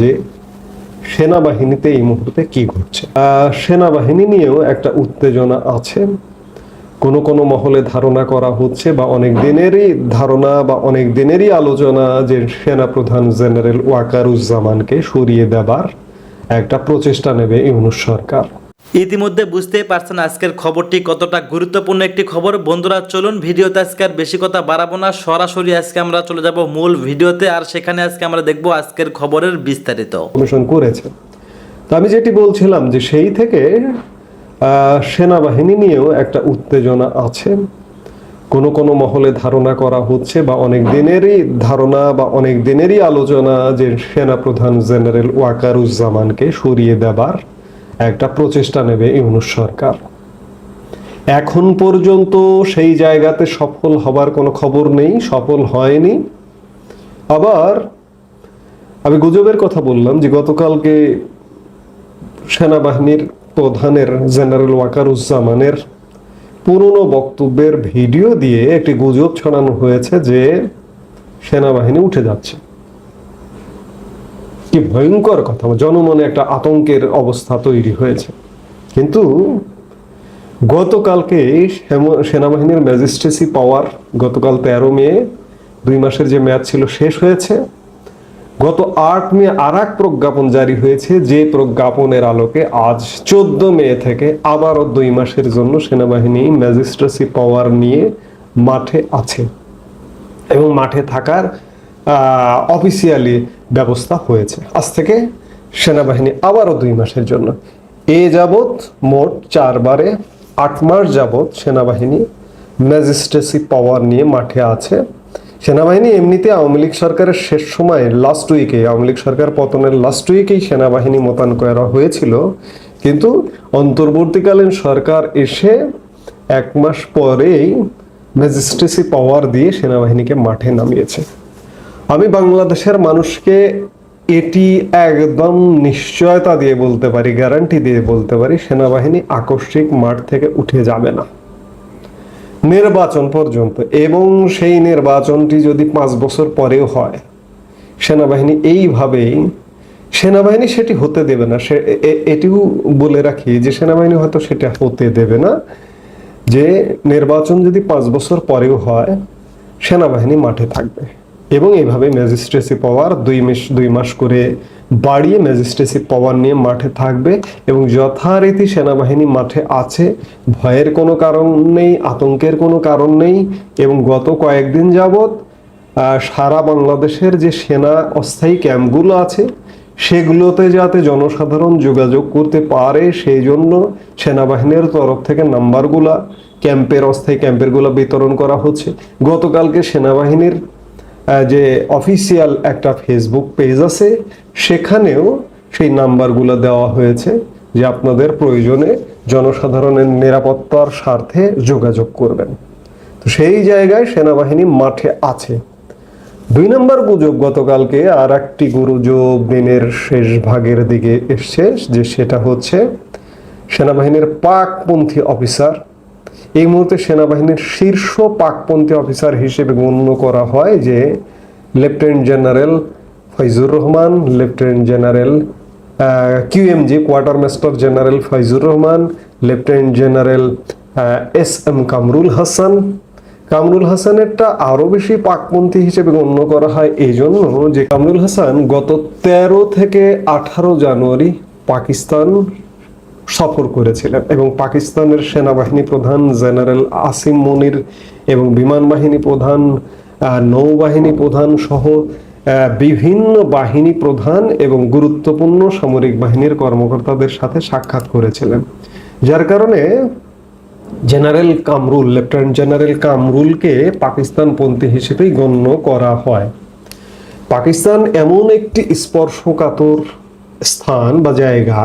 যে সেনাবাহিনীতে এই মুহূর্তে কি ঘটছে। সেনাবাহিনী নিয়েও একটা উত্তেজনা আছে। কোন কোন মহলে ধারণা করা হচ্ছে বা অনেক দিনেরই ধারণা বা অনেক দিনেরই আলোচনা যে সেনাপ্রধান জেনারেল ওয়াকারুজ্জামানকে সরিয়ে দেবার একটা প্রচেষ্টা নেবে ইউনুস সরকার। ইতিমধ্যে বুঝতেই পারছেন আজকের খবরটি কতটা গুরুত্বপূর্ণ একটি খবর। বন্ধুরা, চলুন ভিডিওতে আজকে আর বেশি কথা বাড়াবো না। সরাসরি আজকে আমরা চলে যাব মূল ভিডিওতে আর সেখানে আজকে আমরা দেখব আজকের খবরের বিস্তারিত। কমিশন করেছে। তো আমি যেটি বলছিলাম যে সেই থেকে সেনাবাহিনী নিয়েও একটা উত্তেজনা আছে। কোন কোন মহলে ধারণা করা হচ্ছে বা অনেক দিনেরই ধারণা বা অনেক দিনেরই আলোচনা যে সেনাপ্রধান জেনারেল ওয়াকারুজ্জামানকে সরিয়ে দেবার একটা প্রচেষ্টা নেবে ইউনুস সরকার। এখন পর্যন্ত সেই জায়গাতে সফল হবার কোনো খবর নেই, সফল হয়নি। আবার আমি গুজবের কথা বললাম যে গতকালকে সেনাবাহিনীর প্রধানের জেনারেল ওয়াকারুজ্জামানের পুরনো বক্তব্যের ভিডিও দিয়ে একটি গুজব ছড়ানো হয়েছে যে সেনাবাহিনী উঠে যাচ্ছে। কি ভয়ঙ্কর কথা, জনমনে একটা আতঙ্কের অবস্থা তৈরি হয়েছে। কিন্তু গতকালকে সেনাবাহিনীর ম্যাজিস্ট্রেসি পাওয়ার, গতকাল তেরো মে, দুই মাসের যে ম্যাচ ছিল শেষ হয়েছে। গত আট মে আর এক প্রজ্ঞাপন জারি হয়েছে, যে প্রজ্ঞাপনের আলোকে আজ চোদ্দ মে থেকে আবারও দুই মাসের জন্য সেনাবাহিনী ম্যাজিস্ট্রেসি পাওয়ার নিয়ে মাঠে আছে। এবং মাঠে থাকার অফিসিয়ালি ব্যবস্থা হয়েছে। আজ থেকে সেনাবাহিনী আবারও দুই মাসের জন্য। এ যাবৎ মোট চারবারে আট মাস যাবৎ সেনাবাহিনী ম্যাজিস্ট্রেসি পাওয়ার নিয়ে মাঠে আছে। সেনাবাহিনী এমনিতে আওয়ামী লীগ সরকারের শেষ সময়ে লাস্ট উইকে আওয়ামী লীগ সরকার পতনের লাস্ট উইকেই সেনাবাহিনী মোতায়েন করা হয়েছিল। কিন্তু অন্তর্বর্তীকালীন সরকার এসে এক মাস পরেই ম্যাজিস্ট্রেসি পাওয়ার দিয়ে সেনাবাহিনীকে মাঠে নামিয়েছে। আমি বাংলাদেশের মানুষকে এটি একদম নিশ্চয়তা দিয়ে বলতে পারি গ্যারান্টি দিয়ে বলতে পারি, সেনাবাহিনী আকস্মিক মাঠ থেকে উঠে যাবে না। নির্বাচন পর্যন্ত, এবং সেই নির্বাচনটি যদি পাঁচ বছর পরেও হয়, সেনাবাহিনী এইভাবেই, সেনাবাহিনী সেটি হতে দেবে না। সে এটিও বলে রাখি যে, সেনাবাহিনী হয়তো সেটা হতে দেবে না, যে নির্বাচন যদি পাঁচ বছর পরেও হয়, সেনাবাহিনী মাঠে থাকবে। এবং এইভাবে ম্যাজিস্ট্রেসি পাওয়ার দুই মাস দুই মাস করে বাড়িয়ে ম্যাজিস্ট্রেসি পাওয়ার নিয়ে মাঠে থাকবে এবং যথারীতি সেনাবাহিনী মাঠে আছে। ভয়ের কোনো কারণ নেই, আতঙ্কের কোনো কারণ নেই এবং গত কয়েকদিন যাবৎ সারা বাংলাদেশের যে সেনা অস্থায়ী ক্যাম্পগুলো আছে, সেগুলোতে যাতে জনসাধারণ যোগাযোগ করতে পারে, সেই জন্য সেনাবাহিনীর তরফ থেকে নাম্বারগুলা, ক্যাম্পের অস্থায়ী ক্যাম্পেরগুলো বিতরণ করা হচ্ছে। গতকালকে সেনাবাহিনীর যে অফিসিয়াল একটা ফেসবুক পেজ আছে, সেখানেও সেই নাম্বারগুলো দেওয়া হয়েছে যে আপনাদের প্রয়োজনে জনসাধারণের নিরাপত্তার স্বার্থে যোগাযোগ করবেন। তো সেই জায়গায় সেনাবাহিনী মাঠে আছে। দুই নম্বর গুজব গতকালকে আর একটি গুরুজব দিনের শেষ ভাগের দিকে এসছে, যে সেটা হচ্ছে সেনাবাহিনীর পাকপন্থী অফিসার এই মুহূর্তে সেনাবাহিনীর শীর্ষ পাকপন্থী অফিসার হিসেবে গণ্য করা হয় যে lieutenant general Faizur Rahman, lieutenant general QMG quartermaster general Faizur Rahman, lieutenant general S M Kamrul Hasan. Kamrul হাসানেরটা আরও বেশি পাকপন্থী হিসেবে গণ্য করা হয় এই জন্য যে কামরুল হাসান গত তেরো থেকে আঠারো জানুয়ারি পাকিস্তান সফর করেছিলেন এবং পাকিস্তানের সেনাবাহিনী প্রধান জেনারেল আসিম মনির এবং বিমান বাহিনী প্রধান নৌবাহিনী প্রধান সহ বিভিন্ন বাহিনী প্রধান এবং গুরুত্বপূর্ণ সামরিক বাহিনীর কর্মকর্তাদের সাথে সাক্ষাৎ করেছিলেন। যার কারণে জেনারেল কামরুল, লেফটেন্যান্ট জেনারেল কামরুলকে পাকিস্তানপন্থী হিসেবেই গণ্য করা হয়। পাকিস্তান এমন একটি স্পর্শকাতর স্থান বা জায়গা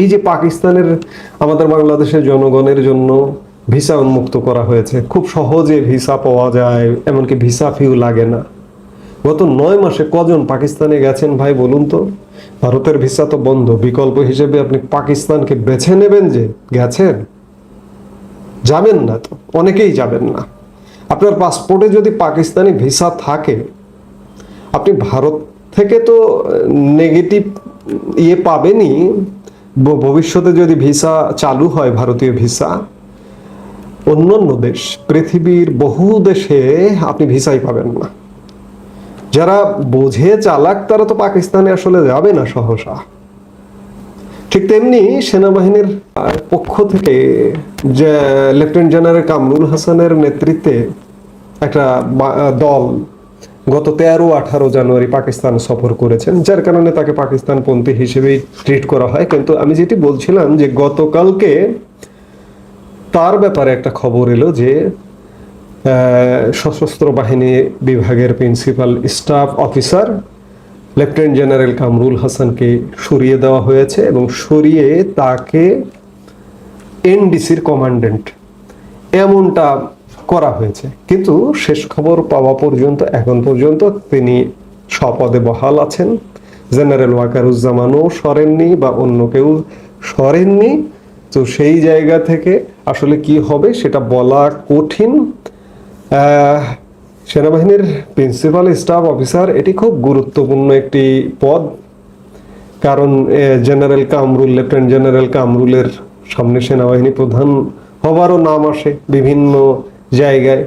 এই যে পাকিস্তানের, আমাদের বাংলাদেশের জনগণের জন্য ভিসা উন্মুক্ত করা হয়েছে, খুব সহজে ভিসা পাওয়া যায়, এমনকি ভিসা ফিউ লাগে না। গত নয় মাসে কজন পাকিস্তানে গেছেন ভাই বলুন তো? ভারতের ভিসা তো বন্ধ, বিকল্প হিসেবে আপনি পাকিস্তানকে বেছে নেবেন যে গেছেন? যাবেন না তো, অনেকেই যাবেন না। আপনার পাসপোর্টে যদি পাকিস্তানি ভিসা থাকে, আপনি ভারত থেকে তো, নেগেটিভ ইয়ে পাবেনই ভবিষ্যতে যদি ভিসা চালু হয়, ভারতীয় ভিসা, অন্যান্য দেশ, পৃথিবীর বহু দেশে আপনি ভিসাই পাবেন না। যারা বোঝে চালাক, তারা তো পাকিস্তানে আসলে যাবে না সহসা। ঠিক তেমনি সেনাবাহিনীর পক্ষ থেকে যে লেফটেন্যান্ট জেনারেল কামরুল হাসানের নেতৃত্বে একটা দল গত তেরো আঠারো জানুয়ারি পাকিস্তান সফর করেছেন, যার কারণে তাকে পাকিস্তানপন্থী হিসেবেই ট্রিট করা হয়। কিন্তু আমি যেটি বলছিলাম যে গতকালকে তার ব্যাপারে একটা খবর এলো যে সশস্ত্র বাহিনী বিভাগের principal staff officer lieutenant general Kamrul হাসানকে সরিয়ে দেওয়া হয়েছে এবং সরিয়ে তাকে এনডিসির কমান্ডেন্ট এমনটা করা হয়েছে। কিন্তু শেষ খবর পাওয়া পর্যন্ত, এখন পর্যন্ত তিনি স্বপদে বহাল আছেন। জেনারেল ওয়াকারুজ্জামানও সরেননি বা অন্য কেউ সরেননি। তো সেই জায়গা থেকে আসলে কি হবে সেটা বলা কঠিন। সেনাবাহিনীর প্রিন্সিপাল, স্টাফ অফিসার, এটি খুব গুরুত্বপূর্ণ একটি পদ। কারণ জেনারেল কামরুল, লেফটেন্যান্ট জেনারেল কামরুলের সামনে সেনাবাহিনী প্রধান হবারও নাম আসে। বিভিন্ন জায়গায়।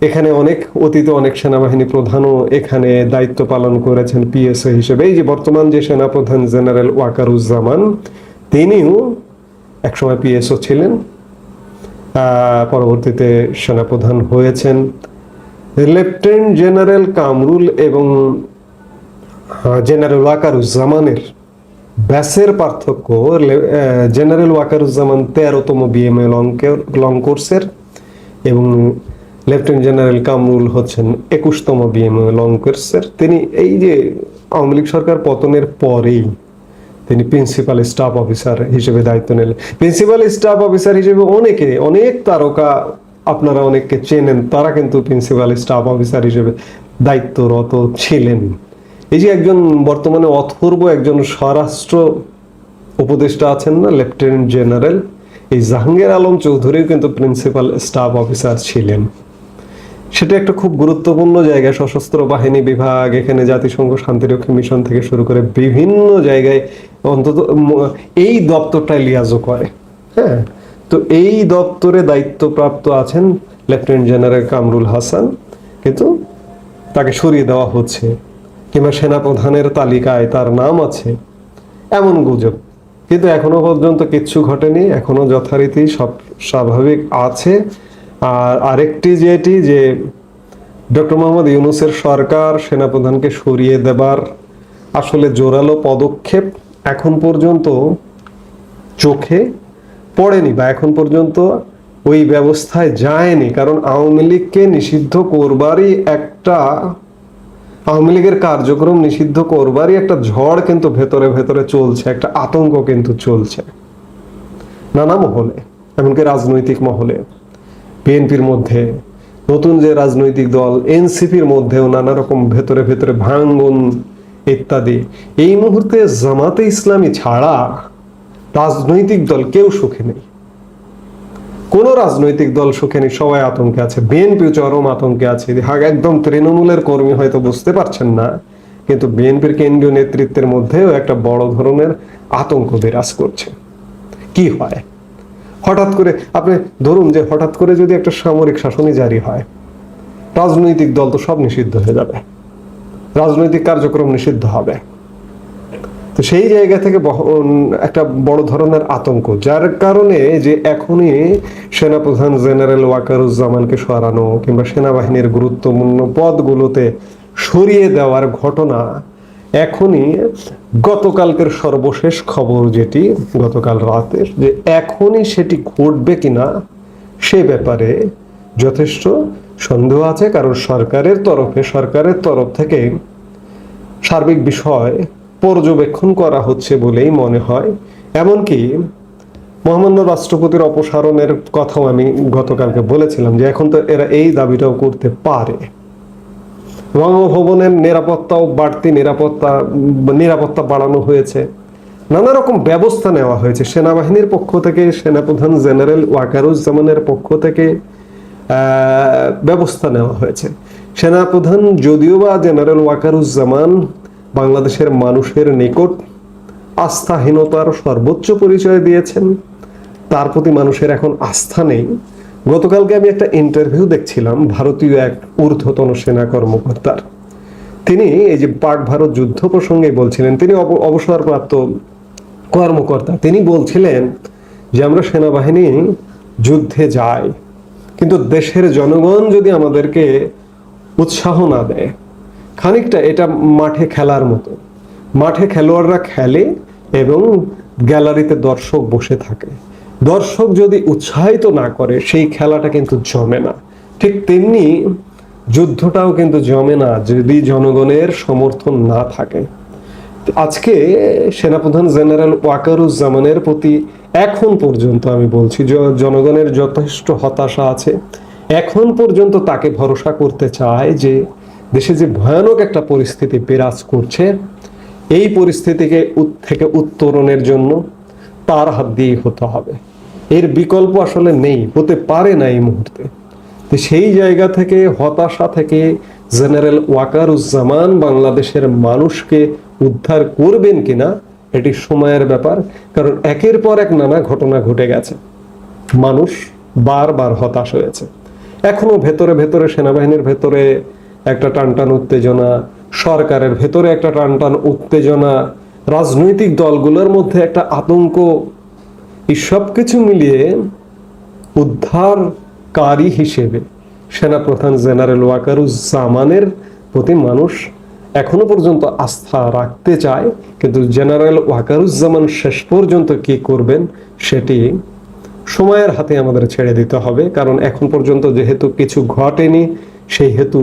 এখানে অনেক অতীতে, অনেক সেনাবাহিনী প্রধানও এখানে দায়িত্ব পালন করেছেন পিএসও হিসেবে। এই যে বর্তমান যে সেনাপ্রধান জেনারেল ওয়াকারুজ্জামান, তিনিও একসময় পিএসও ছিলেন পরবর্তীতে সেনাপ্রধান হয়েছেন। লেফটেন্যান্ট জেনারেল কামরুল এবং জেনারেল ওয়াকারুজ্জামানের ব্যাসের পার্থক্য, লে- জেনারেল ওয়াকারুজ্জামান তেরোতম বিএমএ লং কোর্সের। এবং লেফটেন্যান্ট জেনারেল কামরুল হচ্ছেন একুশতম বিএমএ লং কোর্সের তিনি এই যে আওয়ামী লীগ সরকার পতনের পরেই তিনি প্রিন্সিপাল স্টাফ অফিসার হিসেবে দায়িত্ব নিলেন। প্রিন্সিপাল স্টাফ অফিসার হিসেবে অনেকে, অনেক তারকা আপনারা অনেককে চেনেন, তারা কিন্তু প্রিন্সিপাল স্টাফ অফিসার হিসেবে দায়িত্বরত ছিলেন। এই যে একজন বর্তমানে অথর্ব, একজন স্বরাষ্ট্র উপদেষ্টা আছেন না লেফটেন্যান্ট জেনারেল এই জাহাঙ্গীর আলম চৌধুরীও কিন্তু প্রিন্সিপাল স্টাফ অফিসার ছিলেন। সেটা একটা খুব গুরুত্বপূর্ণ জায়গা। সশস্ত্র বাহিনী বিভাগ, এখানে জাতিসংঘ শান্তিরক্ষী মিশন থেকে শুরু করে বিভিন্ন জায়গায় অন্তত এই দপ্তরটা লিয়াজও করে। হ্যাঁ তো এই দপ্তরে দায়িত্বপ্রাপ্ত আছেন লেফটেন্যান্ট জেনারেল কামরুল হাসান। কিন্তু তাকে সরিয়ে দেওয়া হচ্ছে, কিংবা সেনাপ্রধানের তালিকায় তার নাম আছে, এমন গুজব। কিন্তু এখনও পর্যন্ত কিচ্ছু ঘটেনি, এখনও যথারীতি সব স্বাভাবিক আছে। আর আরেকটি যেটি, যে ডক্টর মোহাম্মদ ইউনুসের সরকার সেনাপ্রধানকে সরিয়ে দেবার আসলে জোরালো পদক্ষেপ এখন পর্যন্ত চোখে পড়েনি বা এখন পর্যন্ত ওই ব্যবস্থায় যায়নি। কারণ আওয়ামী লীগকে নিষিদ্ধ করবারই একটা আওয়ামী লীগের কার্যক্রম নিষিদ্ধ করবারই একটা ঝড় কিন্তু ভেতরে ভেতরে চলছে, একটা আতঙ্ক কিন্তু চলছে। নানা মহলে, এমনকি রাজনৈতিক মহলে, বিএনপির মধ্যে, নতুন যে রাজনৈতিক দল, এনসিপির মধ্যেও নানা রকম ভেতরে ভেতরে ভাঙ্গন ইত্যাদি। এই মুহূর্তে জামাতে ইসলামী ছাড়া রাজনৈতিক দল কেউ সুখে নেই। কোন রাজনৈতিক দল সুখে নেই, সবাই আতঙ্কে আছে, বিএনপি চরম আতঙ্কে আছে। একদম তৃণমূলের কর্মী হয়তো বুঝতে পারছেন না, কিন্তু বিএনপির কেন্দ্রীয় নেতৃত্বের মধ্যেও একটা বড় ধরনের আতঙ্ক বিরাজ করছে। কি হয়? হঠাৎ করে আপনি ধরুন যে হঠাৎ করে যদি একটা সামরিক শাসনই জারি হয়, রাজনৈতিক দল তো সব নিষিদ্ধ হয়ে যাবে, রাজনৈতিক কার্যক্রম নিষিদ্ধ হবে। তো সেই জায়গা থেকে একটা বড় ধরনের আতঙ্ক, যার কারণে যে এখনই সেনাপ্রধান জেনারেল ওয়াকারুজ্জামানকে সরানো কিংবা সেনাবাহিনীর গুরুত্বপূর্ণ পদগুলোতে সরিয়ে দেওয়ার ঘটনা এখনই গতকালকের সর্বশেষ খবর যেটি গতকাল রাতের যে এখনই সেটি ঘটবে কিনা সে ব্যাপারে যথেষ্ট সন্দেহ আছে, কারণ সরকারের তরফে, সরকারের তরফ থেকে সার্বিক বিষয় পর্যবেক্ষণ করা হচ্ছে বলেই মনে হয়। এমনকি মহামান্য রাষ্ট্রপতির অপসারণের কথাও আমি গতকালকে বলেছিলাম যে এখন তো এরা এই দাবিটাও করতে পারে। বঙ্গভবনের নিরাপত্তাও বাড়তি নিরাপত্তা নিরাপত্তা বাড়ানো হয়েছে। নানা রকম ব্যবস্থা নেওয়া হয়েছে। সেনাবাহিনীর পক্ষ থেকে, সেনাপ্রধান জেনারেল ওয়াকারুজ্জামানের পক্ষ থেকে ব্যবস্থা নেওয়া হয়েছে। সেনাপ্রধান যদিও বা জেনারেল ওয়াকারুজ্জামান বাংলাদেশের মানুষের নিকট আস্থাহীনতার সর্বোচ্চ পরিচয় দিয়েছেন। তার প্রতি মানুষের এখন আস্থা নেই। গতকালকে আমি একটা ইন্টারভিউ দেখছিলাম ভারতীয় এক ঊর্ধ্বতন সেনা কর্মকর্তার। তিনি এই যে পাক ভারত যুদ্ধ প্রসঙ্গে বলছিলেন, তিনি অব- অবসরপ্রাপ্ত কর্মকর্তা। তিনি বলছিলেন যে, আমরা সেনাবাহিনী যুদ্ধে যাই, কিন্তু দেশের জনগণ যদি আমাদেরকে উৎসাহ না দেয় খানিকটা এটা মাঠে খেলার মতো। মাঠে খেলোয়াড়রা খেলে এবং গ্যালারিতে দর্শক বসে থাকে। দর্শক যদি উৎসাহিত না করে, সেই খেলাটা কিন্তু জমে না। ঠিক তেমনি যুদ্ধটাও কিন্তু জমে না, যদি জনগণের সমর্থন না থাকে। আজকে সেনাপ্রধান জেনারেল ওয়াকারুজ্জামানের প্রতি এখন পর্যন্ত আমি বলছি জনগণের যথেষ্ট হতাশা আছে। এখন পর্যন্ত তাকে ভরসা করতে চায় যে দেশে যে ভয়ানক একটা পরিস্থিতি বিরাজ করছে, এই পরিস্থিতিকে থেকে উত্তরণের জন্য তার হাত দিয়েই হতে হবে। এর বিকল্প আসলে নেই, হতে পারে না এই মুহূর্তে। তো সেই জায়গা থেকে, হতাশা থেকে জেনারেল ওয়াকারুজ্জামান বাংলাদেশের মানুষকে উদ্ধার করবেন কিনা, এটি সময়ের ব্যাপার, কারণ একের পর এক নানা ঘটনা ঘটে গেছে। মানুষ বারবার হতাশ হয়েছে। এখনও ভেতরে ভেতরে সেনাবাহিনীর ভেতরে একটা টানটান উত্তেজনা, সরকারের ভেতরে একটা টানটান উত্তেজনা, রাজনৈতিক দলগুলোর মধ্যে একটা আতঙ্ক, এই সব কিছু মিলিয়ে উদ্ধারকারী হিসেবে সেনাপ্রধান জেনারেল ওয়াকারুজ্জামানের প্রতি মানুষ এখনও পর্যন্ত আস্থা রাখতে চায়, কিন্তু জেনারেল ওয়াকারুজ্জামান শেষ পর্যন্ত কি করবেন সেটি সময়ের হাতে আমাদের ছেড়ে দিতে হবে, কারণ এখন পর্যন্ত যেহেতু কিছু ঘটেনি, সেই হেতু